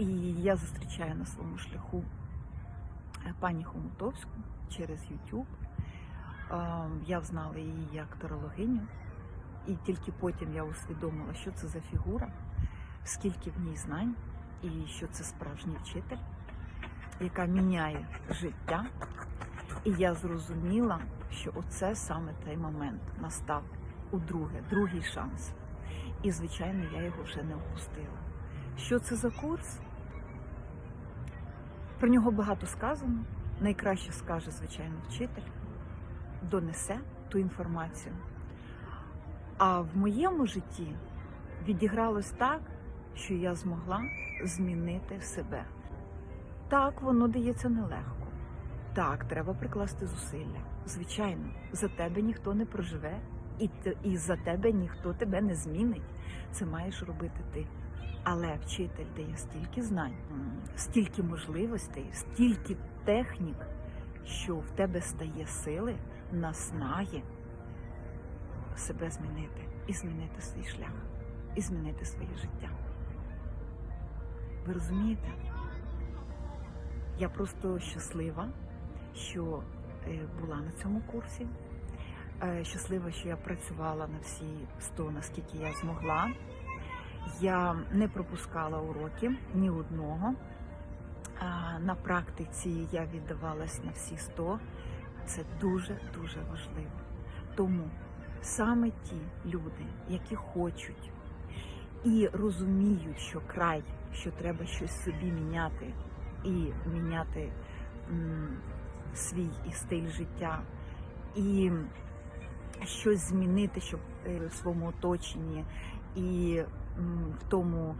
І я зустрічаю на своєму шляху е, пані Хомутовську через YouTube. Е, Я взнала її як тарологиню, і тільки потім я усвідомила, що це за фігура, скільки в ній знань, і що це справжній вчитель, яка міняє життя. І я зрозуміла, що оце саме той момент настав у друге, другий шанс. І, звичайно, я його вже не впустила. Що це за курс? Про нього багато сказано. Найкраще скаже, звичайно, вчитель, донесе ту інформацію. А в моєму житті відігралось так, що я змогла змінити себе. Так, воно дається нелегко. Так, треба прикласти зусилля. Звичайно, за тебе ніхто не проживе, і, і за тебе ніхто тебе не змінить. Це маєш робити ти. Але вчитель дає стільки знань, стільки можливостей, стільки технік, що в тебе стає сили, наснаги себе змінити і змінити свій шлях, і змінити своє життя. Ви розумієте? Я просто щаслива, що е, була на цьому курсі. Е, Щаслива, що я працювала на всі 100, наскільки я змогла. Я не пропускала уроки ні одного. На практиці я віддавалась на всі 100. Це дуже-дуже важливо. Тому саме ті люди, які хочуть і розуміють, що край, що треба щось собі міняти, і міняти свій і стиль життя, і щось змінити, щоб е, в своєму оточенні, і в тому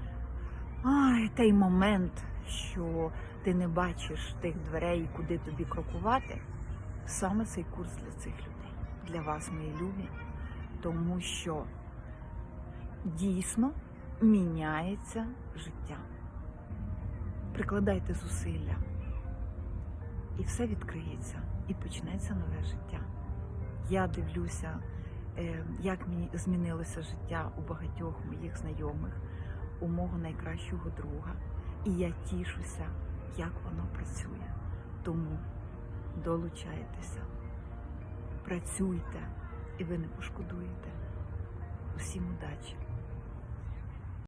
ай, той момент, що ти не бачиш тих дверей, куди тобі крокувати. Саме цей курс для цих людей, для вас, мої любі, тому що дійсно міняється життя. Прикладайте зусилля, і все відкриється, і почнеться нове життя. Я дивлюся, е, як мені змінилося життя у багатьох моїх знайомих, у мого найкращого друга. І я тішуся, як воно працює. Тому долучайтеся, працюйте, і ви не пошкодуєте. Усім удачі!